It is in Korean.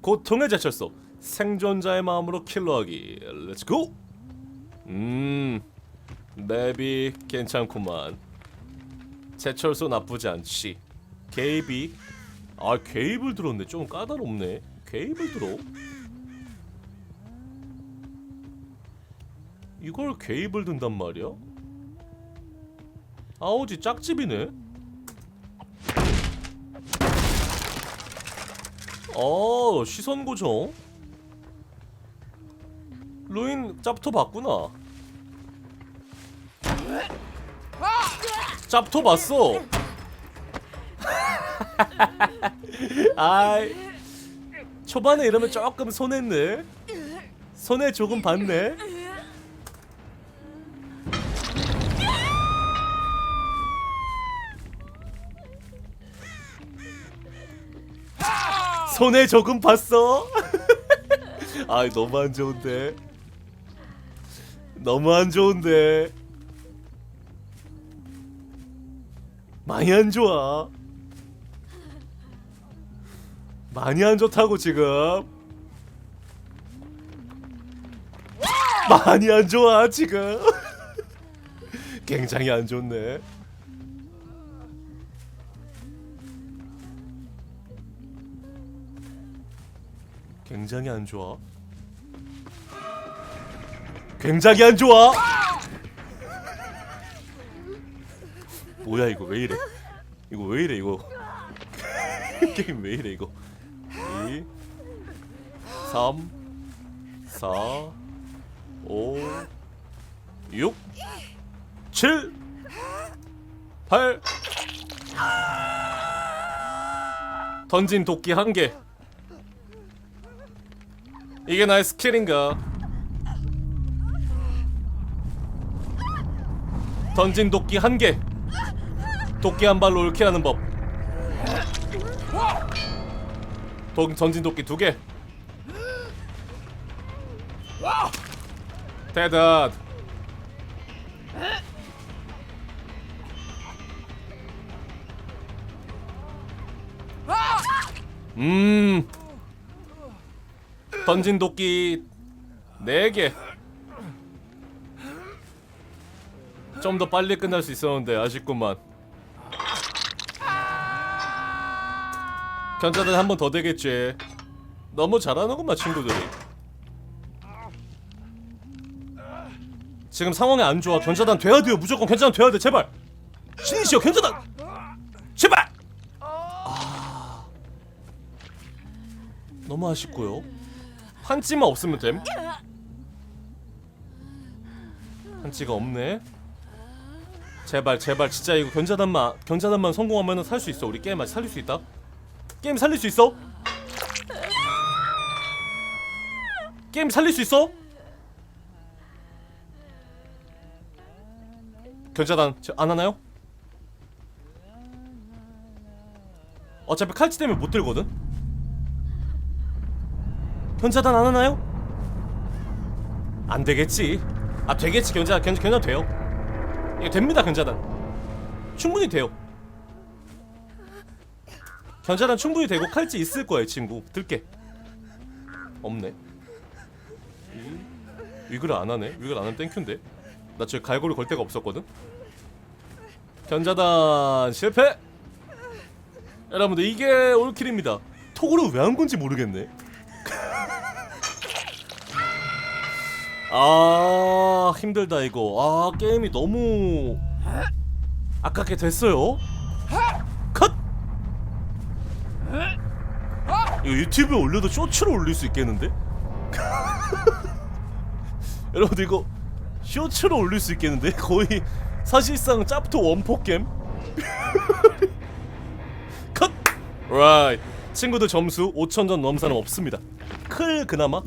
고통의 제철소 생존자의 마음으로 킬러하기. 렛츠고 음 맵이 괜찮구만. 제철소 나쁘지 않지. 게이비? 아 게이블 들었네. 좀 까다롭네. 게이블 들어. 이걸 게이블 든단 말이야? 아오지 짝집이네 어 시선 고정. 루인 짭토 봤구나. 짭토 봤어. 아이 초반에 이러면 조금 손했네. 손에 조금 봤네 손에 조금 봤어? 아 너무 안 좋은데. 너무 안 좋은데. 많이 안 좋아. 많이 안 좋다고 지금. 많이 안 좋아 지금. 굉장히 안 좋네 굉장히 안 좋아. 굉장히 안 좋아! 뭐야 이거 왜 이래? 이거 왜 이래 이거? 게임 왜 이래 이거? 2 3 4 5 6 7 8 던진 도끼 한 개 이게 나의 스킬인가? 던진 도끼 한 개. 도끼 한 발로 올킬하는 법. 던, 던진 도끼 두 개. 대단. 음 던진 도끼 4개. 좀 더 빨리 끝날 수 있었는데 아쉽구만. 견자단 한 번 더 되겠지. 너무 잘하는구만 친구들이. 지금 상황이 안 좋아. 견자단 돼야 돼요. 무조건 견자단 돼야 돼. 제발. 신이시여 견자단! 제발! 아... 너무 아쉽고요 한치만 없으면 됨 한치가 없네 제발 제발 진짜 이거 견자단만 견자단만 성공하면 살 수 있어 우리 게임 아직 살릴 수 있다 게임 살릴 수 있어? 게임 살릴 수 있어? 견자단 저- 안 하나요? 어차피 칼치 때문에 못 들거든. 견자단 안 하나요? 안 되겠지. 아 되겠지 견자 견 견자 돼요. 이거 됩니다 견자단. 충분히 돼요. 견자단 충분히 되고 칼찌 있을 거예요 친구 들게 없네 위- 위글 안 하네 위글 안 하면 땡큐인데 나 지금 갈고리 걸 데가 없었거든 견자단 실패 여러분들 이게 올킬입니다 톡으로 왜 한 건지 모르겠네 아 힘들다 이거 아 게임이 너무 아깝게 됐어요 컷 이거 유튜브에 올려도 쇼츠로 올릴 수 있겠는데? 여러분들 이거 쇼츠로 올릴 수 있겠는데? 거의 사실상 짭토 원포겜? 컷! 라이 친구들 점수 5천점 넘는 사람 없습니다 클 그나마